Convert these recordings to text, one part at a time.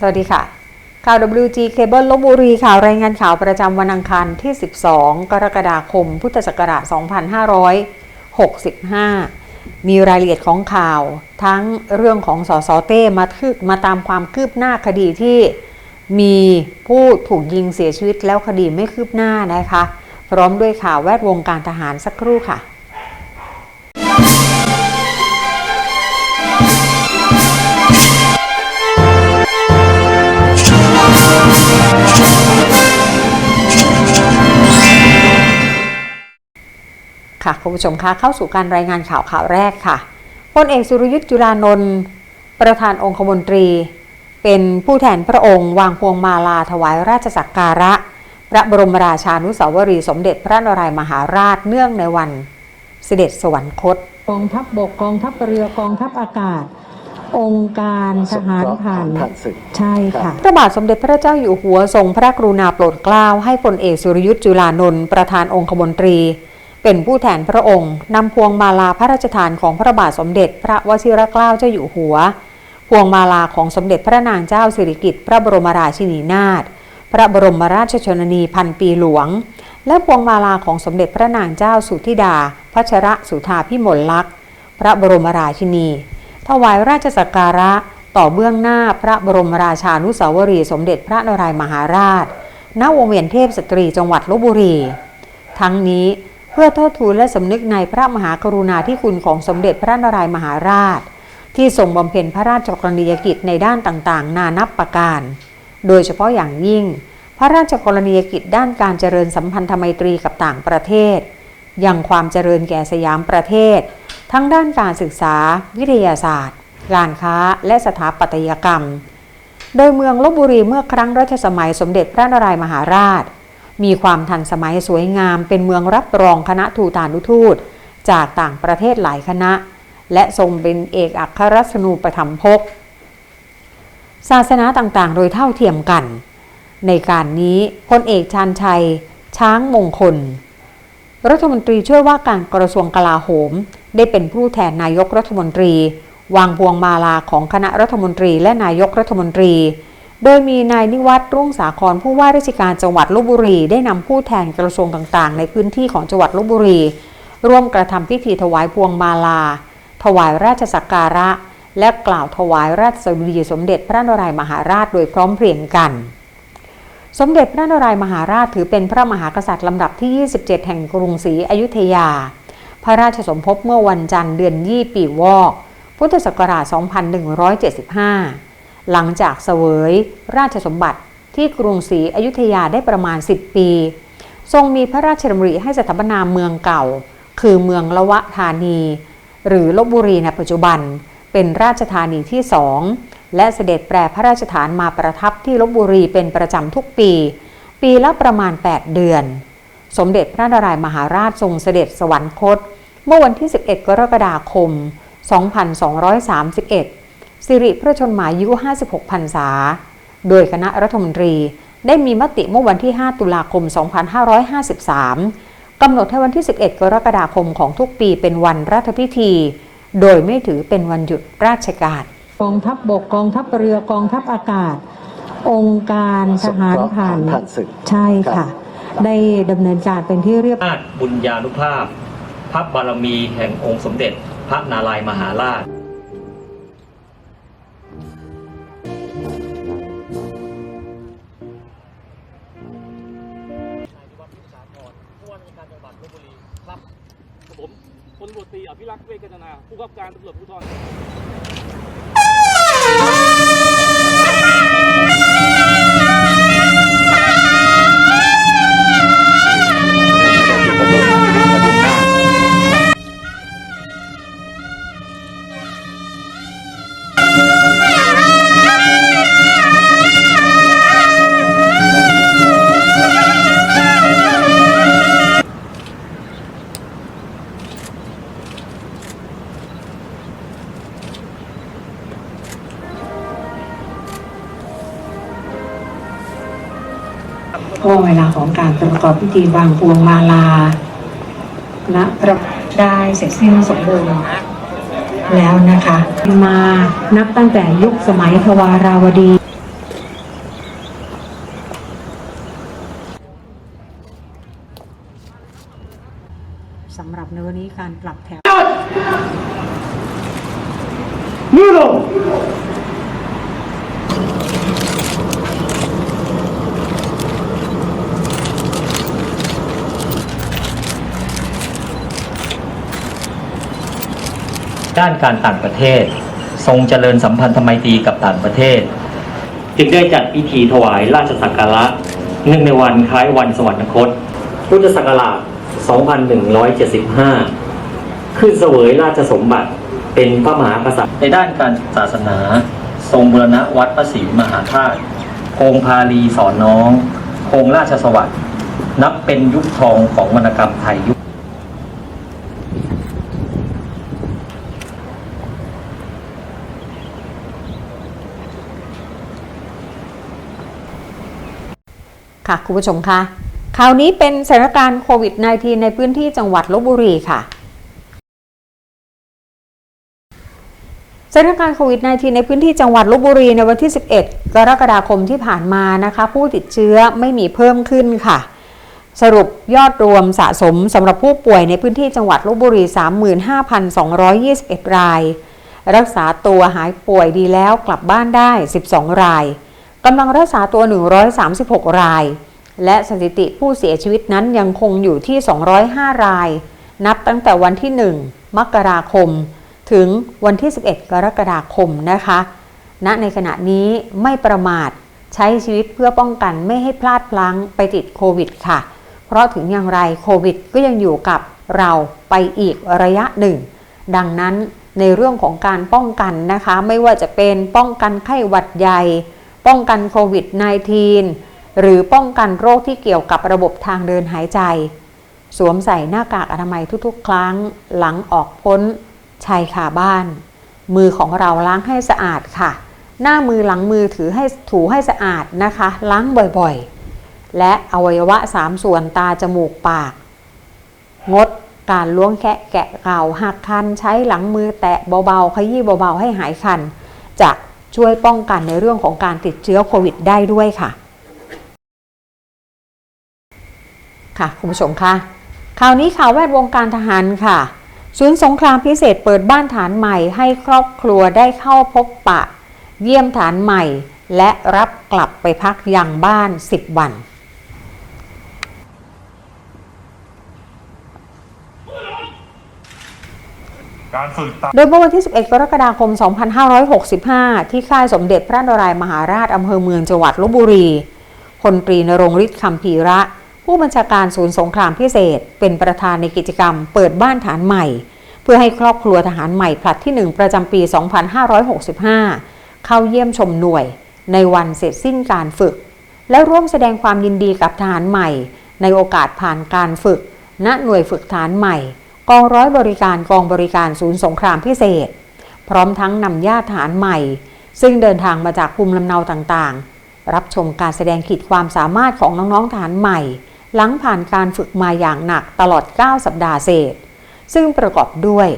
สวัสดีค่ะ ข่าว WG Cable ลบบุรีข่าวรายงานข่าวประจำวันอังคารที่ 12 กรกฎาคม พุทธศักราช 2565 มีรายละเอียดของข่าว ทั้งเรื่องของสสเต้มาคืบมาตามความคืบหน้าคดีที่มีผู้ถูกยิงเสียชีวิตแล้วคดีไม่คืบหน้านะคะ พร้อมด้วยข่าวแวดวงการทหารสักครู่ค่ะ ค่ะคุณผู้ชมคะเข้าสู่การรายงานข่าวข่าวแรกค่ะพลเอกสุรยุทธ์จุลานนท์ประธานองคมนตรี เป็นผู้แทนพระองค์ วางพวงมาลาถวายราชสักการะ พระบรมราชานุสาวรีย์สมเด็จพระนารายมหาราชเนื่องในวันเสด็จสวรรคตกองทัพบบกกองทัพเรือกองทัพอากาศ องค์การทหารผ่านผ่านศึกใช่ค่ะพระบาทสมเด็จพระเจ้าอยู่หัวทรงพระกรุณาโปรดเกล้าให้พลเอกสุรยุทธ์จุลานนท์ประธานองคมนตรี เป็นผู้แทนพระองค์นำพวงมาลาพระราชทานของพระบาทสมเด็จ พระวชิรเกล้าเจ้าอยู่หัว พวงมาลาของสมเด็จพระนางเจ้าสิริกิติ์พระบรมราชินีนาถพระบรมราชชนนีพันปีหลวง และพวงมาลาของสมเด็จพระนางเจ้าสุธิดาพัชรสุธาพิมลลักษณ์พระบรมราชินีถวายราชสักการะต่อเบื้องหน้าพระบรมราชานุสาวรีย์สมเด็จพระนารายมหาราช ณ วงเวียนเทพสตรีจังหวัดลบบุรี ทั้งนี้ พื่อทิดทูนและสำนึกในพระมหากรุณาธิคุณของสมเด็จพระนารายมหาราช ที่ทรงบำเพ็ญพระราชกรณียกิจในด้านต่างๆ นานับประการ โดยเฉพาะอย่างยิ่ง พระราชกรณียกิจด้านการเจริญสัมพันธไมตรีกับต่างประเทศยังความเจริญแก่สยามประเทศ ทั้งด้านการศึกษา วิทยาศาสตร์การค้าและสถาปัตยกรรม โดยเมืองลบบุรีเมื่อครั้งรัชสมัยสมเด็จพระนารายมหาราช มีความทันสมัยสวยงาม เป็นเมืองรับรองคณะทูตานุทูต จากต่างประเทศหลายคณะ และทรงเป็นเอกอัครราชนูปถัมภกศาสนาต่างๆ โดยเท่าเทียมกัน ในการนี้พลเอกชาญชัย ช้างมงคล รัฐมนตรีช่วยว่าการกระทรวงกลาโหม ได้เป็นผู้แทนนายกรัฐมนตรี วางพวงมาลาของคณะรัฐมนตรีและนายกรัฐมนตรี โดยมีนายนิวัฒน์รุ่งสาครผู้ว่าราชการจังหวัดลบบุรี ได้นำผู้แทนกระทรวงต่างๆ ในพื้นที่ของจังหวัดลบบุรี ร่วมกระทำพิธีถวายพวงมาลา ถวายราชสักการะ และกล่าวถวายราชสดุดีสมเด็จพระนารายมหาราชโดยพร้อมเพรียงกัน สมเด็จพระนารายมหาราชถือเป็นพระมหากษัตริย์ลำดับที่ 27 แห่งกรุงศรีอยุธยา พระราชสมภพเมื่อวันจันทร์เดือนยี่ปีวอก พุทธศักราช 2175 หลังจากเสวยราชสมบัติที่กรุงศรีอยุธยาได้ประมาณ 10 ปี ทรงมีพระราชดำริให้สถาปนาเมืองเก่า คือเมืองละวะธานี หรือลบบุรีในปัจจุบัน เป็นราชธานีที่สองและเสด็จแปรพระราชฐานมาประทับที่ลบบุรีเป็นประจำทุกปี ปีละประมาณ 8 เดือน สมเด็จพระนารายมหาราชทรงเสด็จสวรรคต เมื่อวันที่ 11 กรกฎาคม 2231 สิริพระชนมายุ 56พรรษา โดยคณะรัฐมนตรีได้มีมติเมื่อวันที่ 5 ตุลาคม 2553 กำหนดให้วันที่ 11 กรกฎาคมของทุกปีเป็นวันรัฐพิธี โดยไม่ถือเป็นวันหยุดราชการกองทัพบบกกองทัพเรือกองทัพอากาศ องค์การทหารผ่านผ่านศึกใช่ค่ะ ได้ดำเนินการเป็นที่เรียบนาถบุญญานุภาพ พระบารมีแห่งองค์สมเด็จ พระนารายมหาราช รักษ์เวชกัญจนาผู้กับการตำรวจภูธร เวลาของการประกอบพิธีวางพวงมาลาและประได้เสร็จสิ้นสมบูรณ์แล้วนะคะ มานับตั้งแต่ยุคสมัยทวาราวดี วันนี้การปรับแถว มือลง ด้านการต่างประเทศ ทรงเจริญสัมพันธไมตรีกับต่างประเทศ จึงได้จัดพิธีถวายราชสักการะเนื่องในวันคล้ายวันสวรรคต พุทธศักราช 2175 ขึ้นเสวยราชสมบัติเป็นพระมหากษัตริย์ในด้านการศาสนา ทรงบูรณะวัดพระศรีมหาธาตุโคงพาลีสอนน้อง โคงราชสวัสดิ์นับเป็นยุคทองของวรรณกรรมไทยยุค ค่ะคุณผู้ชมคะคราวนี้เป็นสถานการณ์โควิด -19 ในพื้นที่จังหวัดลบบุรีค่ะสถานการณ์โควิด -19 ในพื้นที่จังหวัดลบบุรีในวันที่ 11 กรกฎาคมที่ผ่านมานะคะ ผู้ติดเชื้อไม่มีเพิ่มขึ้นค่ะ สรุปยอดรวมสะสมสำหรับผู้ป่วยในพื้นที่จังหวัดลบบุรี 35,221 ราย รักษาตัวหายป่วยดีแล้วกลับบ้านได้ 12 ราย กำลังรักษาตัว 136 ราย และสถิติผู้เสียชีวิตนั้นยังคงอยู่ที่ 205 ราย นับตั้งแต่วันที่ 1 มกราคม ถึงวันที่ 11 กรกฎาคมนะคะณในขณะนี้ไม่ประมาทใช้ชีวิตเพื่อป้องกันไม่ให้พลาดพลั้งไปติดโควิดค่ะ เพราะถึงอย่างไรโควิดก็ยังอยู่กับเราไปอีกระยะหนึ่ง ดังนั้นในเรื่องของการป้องกันนะคะ ไม่ว่าจะเป็นป้องกันไข้หวัดใหญ่ ป้องกันโควิด -19 หรือป้องกันโรคที่เกี่ยวกับระบบทางเดินหายใจ สวมใส่หน้ากากอนามัยทุกๆ ครั้ง หลังออกพ้นชายคาบ้าน มือของเราล้างให้สะอาดค่ะ หน้ามือหลังมือถือให้ถูให้สะอาดนะคะ ล้างบ่อยๆ และอวัยวะสามส่วนตาจมูกปาก งดการล้วงแคะแกะเก่าหักคันใช้หลังมือแตะเบาๆขยี้เบาๆให้หายคันจะ ช่วยป้องกันในเรื่องของการติดเชื้อโควิดได้ด้วยค่ะ ค่ะคุณผู้ชมคะข่าวนี้ข่าวแวดวงการทหารค่ะศูนย์สงครามพิเศษเปิดบ้านฐานใหม่ให้ครอบครัวได้เข้าพบปะ เยี่ยมฐานใหม่ และรับกลับไปพักยังบ้าน 10 วัน การฝึกตาม โดยเมื่อวันที่ 11 กรกฎาคม 2565 ที่ค่ายสมเด็จพระนารายมหาราชอำเภอเมืองจังหวัดลบบุรีพลตรีนรงฤทธิ์คำพีระ ผู้บัญชาการศูนย์สงครามพิเศษ เป็นประธานในกิจกรรม เปิดบ้านฐานใหม่ เพื่อให้ครอบครัวทหารใหม่ผลัดที่ 1 ประจำปี 2565 เข้าเยี่ยมชมหน่วย ในวันเสร็จสิ้นการฝึก และร่วมแสดงความยินดีกับทหารใหม่ ในโอกาสผ่านการฝึก ณหน่วยฝึกฐานใหม่ กองร้อยบริการกองบริการศูนย์สงครามพิเศษ พร้อมทั้งนำญาติฐานใหม่ ซึ่งเดินทางมาจากภูมิลำเนาต่างๆ รับชมการแสดงขีดความสามารถของน้องๆฐานใหม่ หลังผ่านการฝึกมาอย่างหนักตลอด 9 สัปดาห์เศษ ซึ่งประกอบด้วย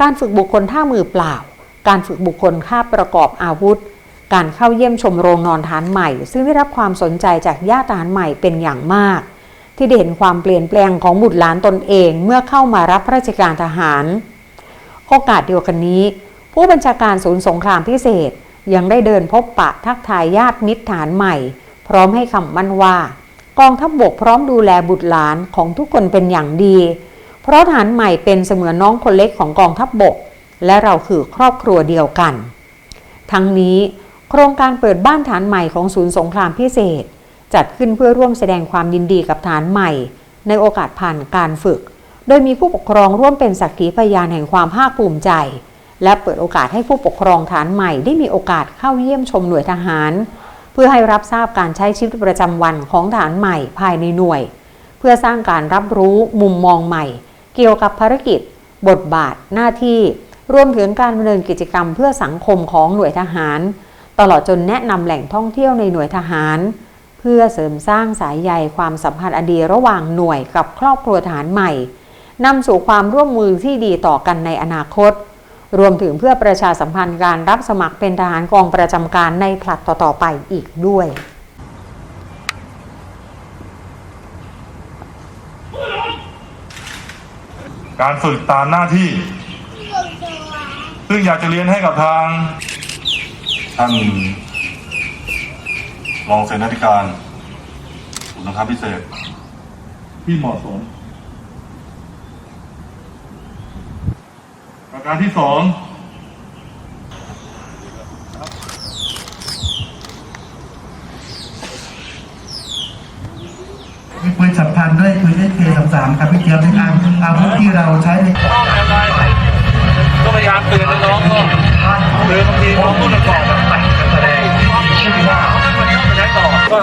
การฝึกบุคคลท่ามือเปล่า การฝึกบุคคลค่าประกอบอาวุธ การเข้าเยี่ยมชมโรงนอนฐานใหม่ ซึ่งได้รับความสนใจจากญาติฐานใหม่เป็นอย่างมาก ที่ได้เห็นความเปลี่ยนแปลงของบุตรหลานตนเองเมื่อเข้ามารับราชการทหาร โอกาสเดียวกันนี้ ผู้บัญชาการศูนย์สงครามพิเศษยังได้เดินพบปะทักทายญาติมิตรฐานใหม่ พร้อมให้คำมั่นว่า กองทัพบบกพร้อมดูแลบุตรหลานของทุกคนเป็นอย่างดี เพราะฐานใหม่เป็นเสมือนน้องคนเล็กของกองทัพบบก และเราคือครอบครัวเดียวกัน ทั้งนี้ โครงการเปิดบ้านฐานใหม่ของศูนย์สงครามพิเศษ จัดขึ้นเพื่อร่วมแสดงความยินดีกับฐานใหม่ ในโอกาสผ่านการฝึก โดยมีผู้ปกครองร่วมเป็นสักขีพยานแห่งความภาคภูมิใจ และเปิดโอกาสให้ผู้ปกครองฐานใหม่ได้มีโอกาสเข้าเยี่ยมชมหน่วยทหาร เพื่อให้รับทราบการใช้ชีวิตประจำวันของฐานใหม่ภายในหน่วย เพื่อสร้างการรับรู้มุมมองใหม่ เกี่ยวกับภารกิจ บทบาท หน้าที่รวมถึงการดำเนินกิจกรรมเพื่อสังคมของหน่วยทหาร ตลอดจนแนะนำแหล่งท่องเที่ยวในหน่วยทหาร พื่อเสริมสร้างสายใยความสัมพันธ์อันดีระหว่างหน่วยกับครอบครัวทหารใหม่นำสู่ความร่วมมือที่ดีต่อกันในอนาคต รวมถึงเพื่อประชาสัมพันธ์การรับสมัครเป็นทหารกองประจำการในผลัดต่อๆไปอีกด้วยกการฝึกตามหน้าที่ ซึ่งอยากจะเรียนให้กับทางท่าน รองเสนาธิการศูนย์บังคับพิเศษ ที่เหมาะสม ประการที่สองมีปืนสัมพันธ์ด้วยปืนเอเคสามสามครับพี่เจี๊ยบในการอาวุธที่เราใช้ในก็พยายามเตือนน้องๆก็เตือนบางทีน้องพูดประกอบแบบแต่งการแสดงชื่อว่าใช้ ต่อก็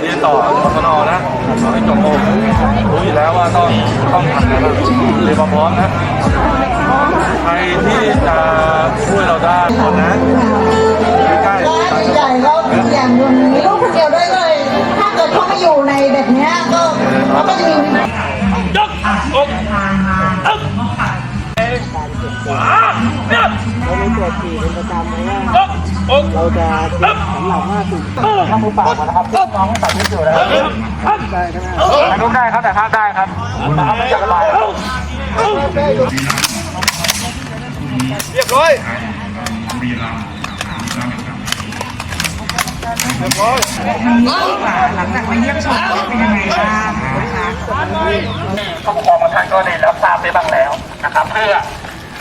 เรียนต่อปตนนะขอให้จบโมรู้อยู่แล้วว่าต้องต้องทำอะไรบ้างเรียนความพร้อมนะใครที่จะช่วยเราได้คนนะใกล้ๆใหญ่แล้วอย่างหนึ่งมีลูกคนเดียวด้วยเลยถ้าเกิดเขาไม่อยู่ในแบบเนี้ยก็เขาก็จะมียกอกอึ๊บขวาเนี่ย เรามีตัวขี่เป็นประจำเลยว่าเราจะสำหรับว่าถูกทำมือเปล่านะครับน้องใส่ที่สุดแล้วได้ใช่ไหมถ่ายรูปได้ครับแต่ภาพได้ครับจับไปเรียบร้อยเรียบร้อยหลังจากไปเยี่ยมชมเป็นยังไงบ้างนะคะผู้ปกครองบางท่านก็ได้รับทราบไปบ้างแล้วนะครับเพื่อ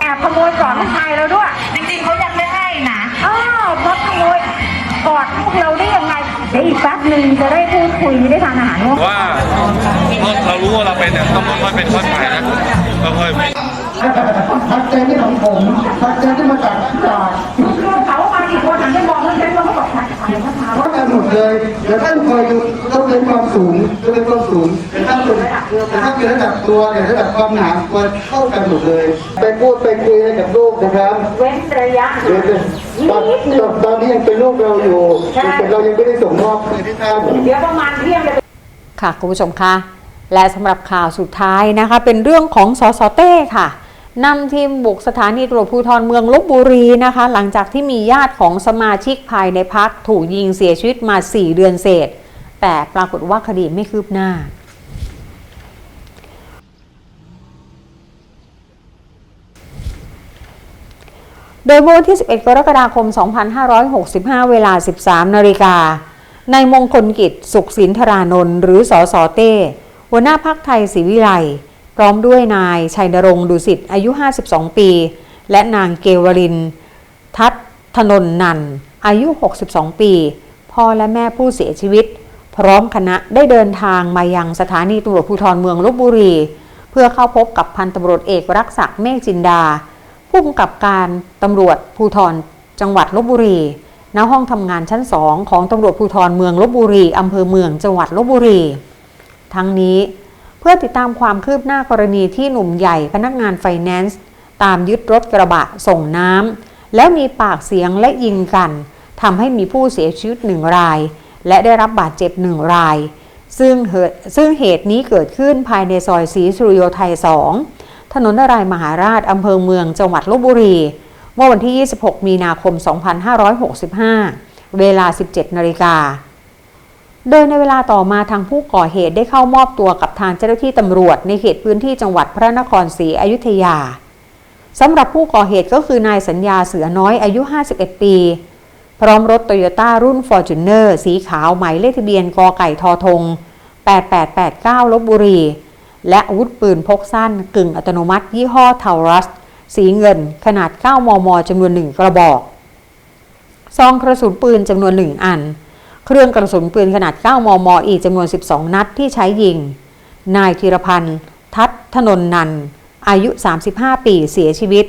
แอบขโมยก่อนลูกชายเราด้วย จริงๆเขายังไม่ นะอ้าวเพราะขโมยกอดพวกเราได้ยังไงเดี๋ยวอีกแป๊บหนึ่งจะได้พูดคุยได้ทานอาหารร่วมว่าเรารู้ว่าเราเป็นเนี่ยต้องค่อยๆเป็นค่อยไปนะค่อยๆพัดเจนที่ของผมพัดเจนที่มาจากจาก หมดเลยเดี๋ยวท่านคอยดูต้องเป็นความสูงต้องเป็นความสูงแต่ถ้าเป็นแต่ถ้าเป็นระดับตัวเนี่ยระดับความหนาควรเท่ากันหมดเลย ไปพูดไปคุยอะไรกับลูกนะครับ เว้นระยะเดี๋ยวตอนตอนนี้ยังเป็นลูกเราอยู่แต่เรายังไม่ได้ส่งมอบไปที่ท่านเดี๋ยวประมาณเที่ยงจะค่ะคุณผู้ชมคะและสำหรับข่าวสุดท้ายนะคะ เป็นเรื่องของสสเต้ค่ะ นำทีมบุกสถานีตำรวจภูธรเมืองลบบุรีนะคะ หลังจากที่มีญาติของสมาชิกภายในพักถูกยิงเสียชีวิตมา 4 เดือนเศษ แต่ปรากฏว่าคดีไม่คืบหน้าโดยเมื่อวันที่ 11 กรกฎาคม 2565 เวลา 13 นาฬิกาในมงคลกิจ สุขสินธรานนท์หรือสอสอเต้ หัวหน้าพักไทยศรีวิไล พร้อมด้วยนายชัยนรงค์ดุสิตอายุ 52 ปี และนางเกวริน ทัศถนนนัน อายุ 62 ปี พ่อและแม่ผู้เสียชีวิต พร้อมคณะได้เดินทางมายังสถานีตำรวจภูธรเมืองลบบุรี เพื่อเข้าพบกับพันตำรวจเอกรักษักเมฆจินดา ผู้กำกับการตำรวจภูธรจังหวัดลบบุรีณห้องทำงานชั้นสองของตำรวจภูธรเมืองลบบุรีอำเภอเมืองจังหวัดลบบุรี ทั้งนี้ พื่อติดตามความคืบหน้ากรณีที่หนุ่มใหญ่พนักงานไฟแนนซ์ตามยึดรถกระบะส่งน้ำแล้วมีปากเสียงและยิงกันทำให้มีผู้เสียชีวิตหนึ่งราย และได้รับบาดเจ็บหนึ่งราย ซึ่งเหตุซึ่งเหตุนี้เกิดขึ้นภายในซอยศรีสุริโยไทย 2 ถนนนารายมหาราชอำเภอเมืองจังหวัดลบบุรี เมื่อวันที่ 26 มีนาคม 2565 เวลา 17 นาฬิกา โดยในเวลาต่อมาทางผู้ก่อเหตุได้เข้ามอบตัวกับทางเจ้าหน้าที่ตำรวจในเขตพื้นที่จังหวัดพระนครศรีอยุธยาสำหรับผู้ก่อเหตุก็คือนายสัญญาเสือน้อยอายุ 51 ปี พร้อมรถโตโยต้ารุ่น f o r t u n e r สีขาวหมายเลขทะเบียนกไก่ทอทง 8889 ลบบุรี และอาวุธปืนพกสั้นกึ่งอัตโนมัติยี่ห้อเทารัส สีเงิน ขนาด 9 มม จำนวนหนึ่งกระบอก ซองกระสุนปืนจำนวนหนึ่งอัน เครื่องกระสุนปืนขนาด 9 มม อีกจำนวน 12 นัดที่ใช้ยิง นายธีรพันธ์ ทัศถนนนัน อายุ 35 ปีเสียชีวิต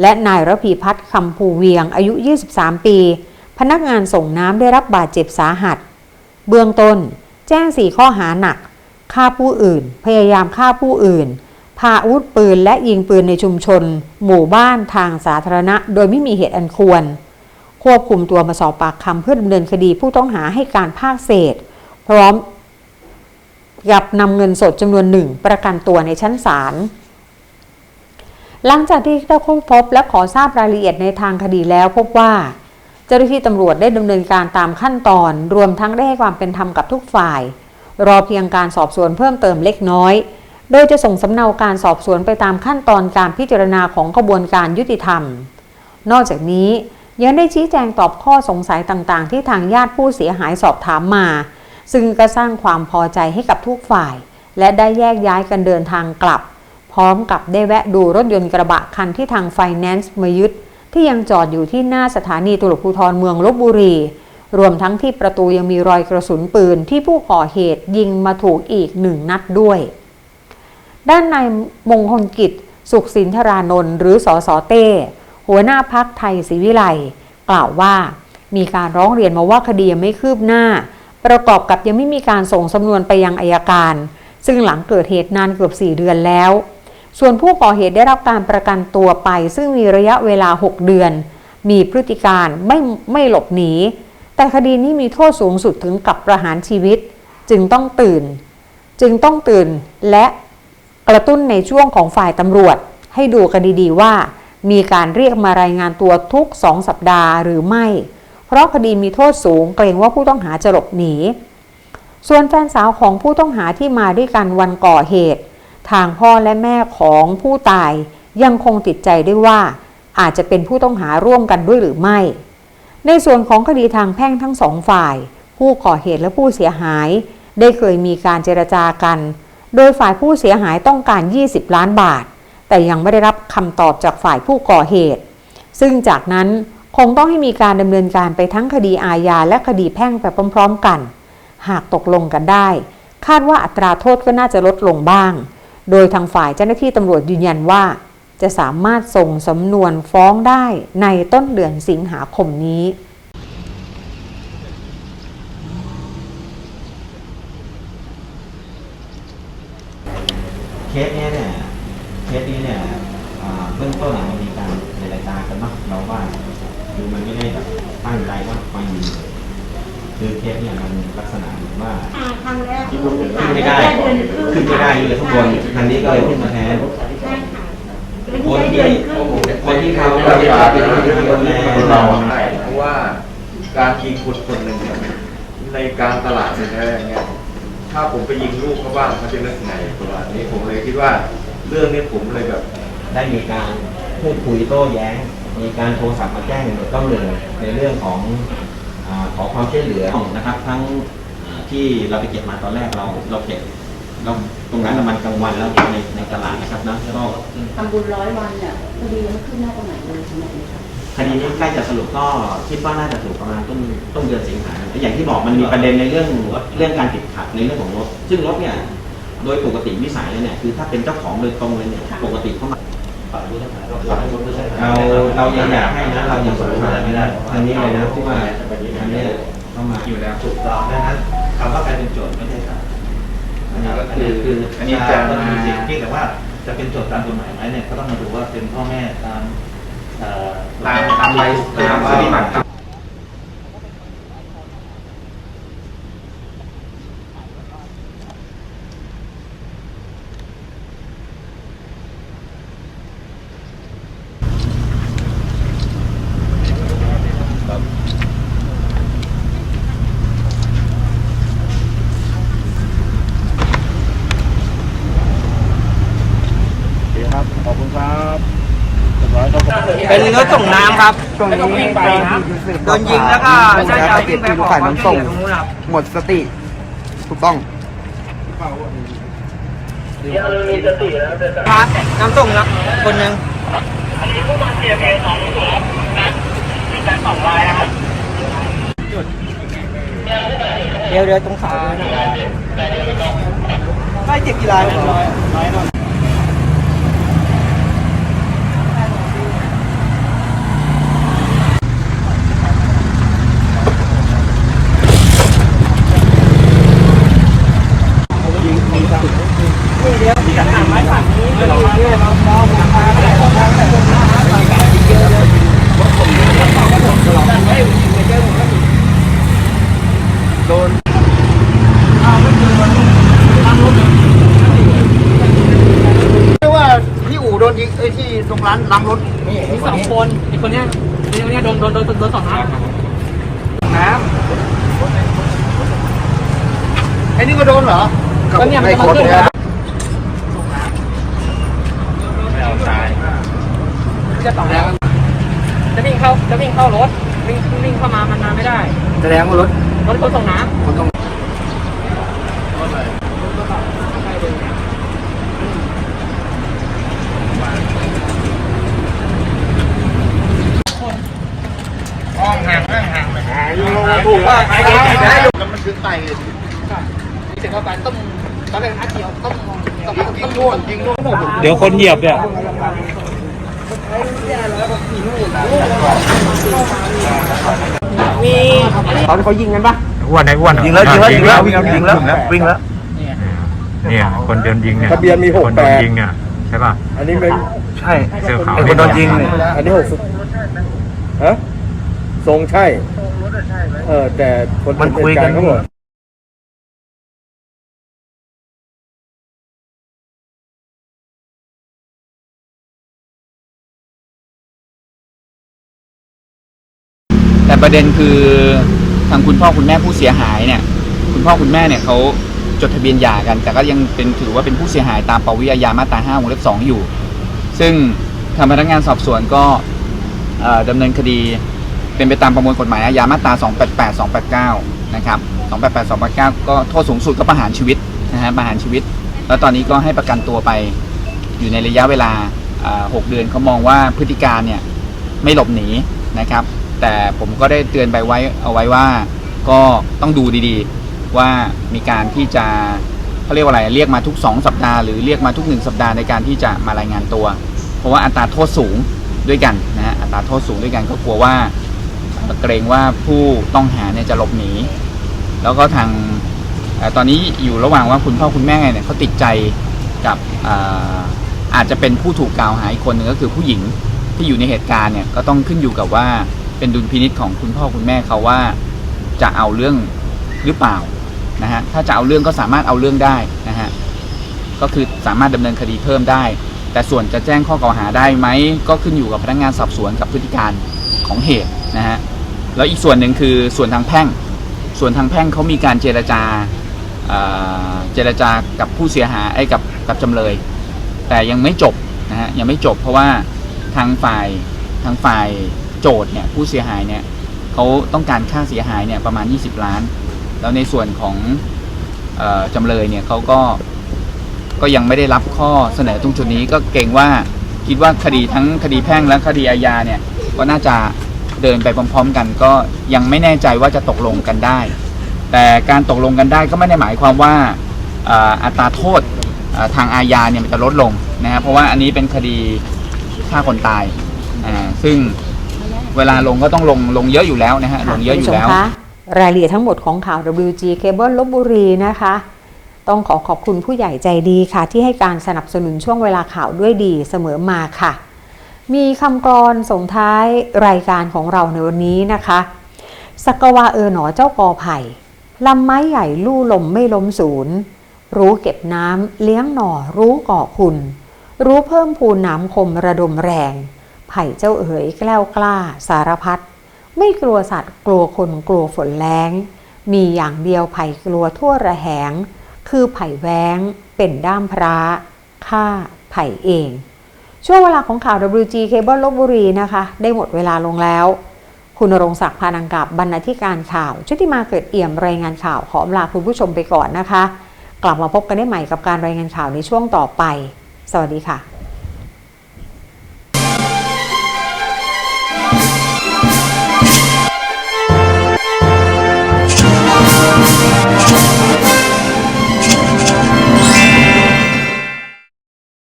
และนายระพีพัฒน์คำภูเวียง อายุ 23 ปี พนักงานส่งน้ำได้รับบาดเจ็บสาหัส เบื้องต้น แจ้ง 4 ข้อหาหนัก ฆ่าผู้อื่น พยายามฆ่าผู้อื่น พาอาวุธปืนและยิงปืนในชุมชน หมู่บ้านทางสาธารณะ โดยไม่มีเหตุอันควร ควบคุมตัวมาสอบปากคำเพื่อดำเนินคดีผู้ต้องหาให้การภาคเศษ พร้อมกับนำเงินสดจำนวนหนึ่งประกันตัวในชั้นศาลหลังจากที่ได้ค้นพบและขอทราบรายละเอียดในทางคดีแล้วพบว่า เจ้าหน้าที่ตำรวจได้ดำเนินการตามขั้นตอน รวมทั้งได้ให้ความเป็นธรรมกับทุกฝ่าย รอเพียงการสอบสวนเพิ่มเติมเล็กน้อย โดยจะส่งสำเนาการสอบสวนไปตามขั้นตอนการพิจารณาของกระบวนการยุติธรรม นอกจากนี้ ยังได้ชี้แจงตอบข้อสงสัยต่างๆ ที่ทางญาติผู้เสียหายสอบถามมา ซึ่งก็สร้างความพอใจให้กับทุกฝ่าย และได้แยกย้ายกันเดินทางกลับ พร้อมกับได้แวะดูรถยนต์กระบะคันที่ทางไฟแนนซ์มายึดที่ยังจอดอยู่ที่หน้าสถานีตำรวจภูธรเมืองลบบุรี รวมทั้งที่ประตูยังมีรอยกระสุนปืนที่ผู้ก่อเหตุยิงมาถูกอีกหนึ่งนัดด้วย ด้านนายมงคลกิจ สุขสินธารานนท์หรือสอสอเต้ หัวหน้าพักไทยศรีวิไลกล่าวว่า มีการร้องเรียนมาว่าคดียังไม่คืบหน้า ประกอบกับยังไม่มีการส่งสำนวนไปยังอายการ ซึ่งหลังเกิดเหตุนานเกือบ 4 เดือนแล้ว ส่วนผู้ก่อเหตุได้รับการประกันตัวไป ซึ่งมีระยะเวลา 6 เดือน มีพฤติการไม่ไม่หลบหนี แต่คดีนี้มีโทษสูงสุดถึงกับประหารชีวิต จึงต้องตื่น จึงต้องตื่นและกระตุ้นในช่วงของฝ่ายตำรวจ ให้ดูกันดีๆว่า มีการเรียกมารายงานตัวทุกสองสัปดาห์หรือไม่ เพราะคดีมีโทษสูงเกรงว่าผู้ต้องหาจะหลบหนี ส่วนแฟนสาวของผู้ต้องหาที่มาด้วยกันวันก่อเหตุ ทางพ่อและแม่ของผู้ตายยังคงติดใจด้วยว่า อาจจะเป็นผู้ต้องหาร่วมกันด้วยหรือไม่ ในส่วนของคดีทางแพ่งทั้งสองฝ่าย ผู้ก่อเหตุและผู้เสียหาย ได้เคยมีการเจรจากัน โดยฝ่ายผู้เสียหายต้องการ 20 ล้านบาท แต่ยังไม่ได้รับคำตอบจากฝ่ายผู้ก่อเหตุ ซึ่งจากนั้นคงต้องให้มีการดำเนินการไปทั้งคดีอาญาและคดีแพ่งไปพร้อม ๆ กัน หากตกลงกันได้ คาดว่าอัตราโทษก็น่าจะลดลงบ้าง โดยทางฝ่ายเจ้าหน้าที่ตำรวจยืนยันว่า จะสามารถส่งสำนวนฟ้องได้ในต้นเดือนสิงหาคมนี้เคสเนี้ยเนี่ยเคสนี้ เบื้องต้นเนี่ยมันมีการเจรจากันเนาะเราว่าคือมันไม่ได้แบบตั้งใจว่ามายิงคือเคสเนี่ยมันลักษณะเหมือนว่าขึ้นไม่ได้ขึ้นไม่ได้เลยข้างบนทางนี้ก็เลยขึ้นมาแทนคนที่คนที่เขาเราจะเป็นคนที่ดูแลเราเราเพราะว่าการยิงคนคนหนึ่งเนี่ยในการตลาดในอะไรอย่างเงี้ยถ้าผมไปยิงลูกเขาบ้างเขาจะนึกไงประมาณนี้ผมเลยคิดว่าเรื่องนี้ผมเลยแบบ ได้มีการพูดคุยโต้แย้ง มีการโทรศัพท์มาแจ้งต้องเรืองในเรื่องของอาขอความช่วยเหลือนะครับ ทั้งอ่าที่เราไปเก็บมาตอนแรกเราเราเก็บเราตรงนั้นน่ะมันกลางวันแล้วในในตลาดนะครับนะแล้วก็ ทำบุญร้อยวันเนี่ยคดียังไม่ขึ้นหน้าตรงไหนเลยสำหรับนี้ค่ะคดีนี้ใกล้จะสรุปก็คิดว่าน่าจะถูกประมาณต้นต้นเดือนสิงหาแต่อย่างที่บอกมันมีประเด็นในเรื่องเรื่องการติดขัดในเรื่องของรถ ซึ่งรถเนี่ยโดยปกติวิสัยแล้วเนี่ยคือถ้าเป็นเจ้าของโดยตรงเลยเนี่ยปกติเข้ามา เราเรายังอยากให้นะเรายังสงสารไม่ได้ทางนี้เลยนะที่ว่าทางนี้เข้ามาอยู่แล้วถูกต้องดังนั้นคำว่าการเป็นโจทย์ไม่ใช่ครับอันนี้ก็คือคืออันนี้จะก็มีสิ่งเพียงแต่ว่าจะเป็นโจทย์ตามกฎหมายไหมเนี่ยก็ต้องมาดูว่าเป็นพ่อแม่ตามเอ่อตามตามใบตามปฏิบัติตามครับ ขอบคุณครับเรียบร้อยครับผม เป็นรถส่งน้ำครับ ตรงนี้โดนยิงแล้วก็น่าจะวิ่งไปขอความช่วยเหลือตรงนู้นครับ หมดสติ ถูกต้องครับน้ำส่งแล้วคนหนึ่งเดี๋ยวเดี๋ยวตรงเสาด้วยนะได้เจ็บกีฬาน้อยน้อย หน่อยไม่ว่าพี่อู๋โดนยิงไอ้ที่ตรงร้านล้างรถนี่มีสองคนอีกคนเนี้ยอีกคนเนี้ยโดนโดนโดนโดนสองนัดน้ำไอ้นี่ก็โดนเหรอ ก็เนี่ยมันไอ้จะคมานขึ้นเนี่ย นะ จะต่อแล้วจะวิ่งเข้าจะวิ่งเข้ารถวิ่งวิ่งเข้ามามันมาไม่ได้แสดงว่ารถรถคนส่งน้ำคนต้องถูกว่าไอ้เด็กไอ้แล้วมันคือไตเสร็จเข้าไปต้มตอนแรกนัดเดียวต้มต้มยิงนู่นยิงนู่นเดี๋ยวคนเหยียบเนี่ย มีตอนเขายิงกันปะอ้วนไอ้อ้วนยิงแล้วยิงแล้วยิงแล้วยิงแล้ววิ่งแล้วเนี่ยคนโดนยิงเนี่ยทะเบียนมีหกคนแปโดนดยิงเนี่ยใช่ป่ะอันนี้เป็นใช่เสื้อขาวไอ้คนโดนยิงเนี่ยอันนี้หกสิบฮะทรงใช่เออแต่คนมันคุยกันเขาบอก ประเด็นคือทางคุณพ่อคุณแม่ผู้เสียหายเนี่ยคุณพ่อคุณแม่เนี่ยเขาจดทะเบียนหย่ากัน แต่ก็ยังเป็นถือว่าเป็นผู้เสียหายตามปวิอาญามาตรา5วงเล็บ2อยู่ ซึ่งทางพนักงานสอบสวนก็เอ่อดำเนินคดีเป็นไปตามประมวลกฎหมายอาญามาตรา 288 289 นะครับ 288 289 ก็โทษสูงสุดก็ประหารชีวิตนะฮะประหารชีวิต แล้วตอนนี้ก็ให้ประกันตัวไปอยู่ในระยะเวลา 6 เดือนเขามองว่าพฤติการเนี่ยไม่หลบหนีนะครับ แต่ผมก็ได้เตือนไปไว้เอาไว้ว่าก็ต้องดูดีๆ ว่ามีการที่จะเขาเรียกว่าอะไรเรียกมาทุก 2 สัปดาห์หรือเรียกมาทุก 1 สัปดาห์ในการที่จะมารายงานตัว เพราะว่าอัตราโทษสูงด้วยกันนะฮะอัตราโทษสูงด้วยกันก็กลัวว่าเกรงว่าผู้ต้องหาเนี่ยจะหลบหนี แล้วก็ทางอ่ตอนนี้อยู่ระหว่างว่าคุณพ่อคุณแม่เนี่ยเขาติดใจกับออาจจะเป็นผู้ถูกกล่าวหาอีกคนหนึ่งก็คือผู้หญิงที่อยู่ในเหตุการณ์เนี่ยก็ต้องขึ้นอยู่กับว่า เป็นดุลพินิษของคุณพ่อคุณแม่เขาว่าจะเอาเรื่องหรือเปล่านะฮะถ้าจะเอาเรื่องก็สามารถเอาเรื่องได้นะฮะก็คือสามารถดำเนินคดีเพิ่มได้ แต่ส่วนจะแจ้งข้อกล่าวหาได้ไหมก็ขึ้นอยู่กับพนักงานสอบสวนกับพฤติการของเหตุนะฮะแล้วอีกส่วนหนึ่งคือส่วนทางแพ่ง ส่วนทางแพ่งเขามีการเจรจาเเจรจากับผู้เสียหายไอ้กับกับจำเลย แต่ยังไม่จบนะฮะยังไม่จบเพราะว่าทางฝ่ายทางฝ่าย โจทย์เนี่ยผู้เสียหายเนี่ยเขาต้องการค่าเสียหายเนี่ยประมาณ 20 ล้าน แล้วในส่วนของออจำเลยเนี่ยเขาก็ก็ยังไม่ได้รับข้อเสนอตรงจุดนี้ก็เกรงว่าคิดว่าคดีทั้งคดีแพ่งและคดีอาญาเนี่ยก็น่าจะเดินไปพร้อม ๆ กัน ก็ยังไม่แน่ใจว่าจะตกลงกันได้ แต่การตกลงกันได้ก็ไม่ได้หมายความว่าอัตราโทษทางอาญาเนี่ยมันจะลดลงนะครับเพราะว่าอันนี้เป็นคดีฆ่าคนตาย ซึ่ง เวลาลงก็ต้องลงลงเยอะอยู่แล้วนะฮะลงเยอะอยู่แล้ว คุณผู้ชมคะรายละเอียดทั้งหมดของข่าว WG Cable ลบบุรีนะคะ ต้องขอขอบคุณผู้ใหญ่ใจดีค่ะ ที่ให้การสนับสนุนช่วงเวลาข่าวด้วยดีเสมอมาค่ะ มีคำกรอนส่งท้ายรายการของเราในวันนี้นะคะสักวาเออหนอเจ้ากอไผ่ลำไม้ใหญ่ลู่ลมไม่ล้มศูนย์ รู้เก็บน้ำเลี้ยงหน่อรู้ก่อคุณ รู้เพิ่มพูนน้ำคมระดมแรง ไผ่เจ้าเอ๋ยแกล้วกล้า สารพัดไม่กลัวสัตว์กลัวคนกลัวฝนแรงมีอย่างเดียวไผ่กลัวทั่วระแหง คือไผ่แว้ง เป็นด้ามพระฆ่าไผ่เอง ช่วงเวลาของข่าว WG Cable ลบบุรีนะคะ ได้หมดเวลาลงแล้ว คุณรงศักดิ์พานังกับบรรณาธิการข่าว ชุติมาเกิดเอี่ยมรายงานข่าวขอลาคุณผู้ชมไปก่อนนะคะ กลับมาพบกันได้ใหม่กับการรายงานข่าวในช่วงต่อไป สวัสดีค่ะ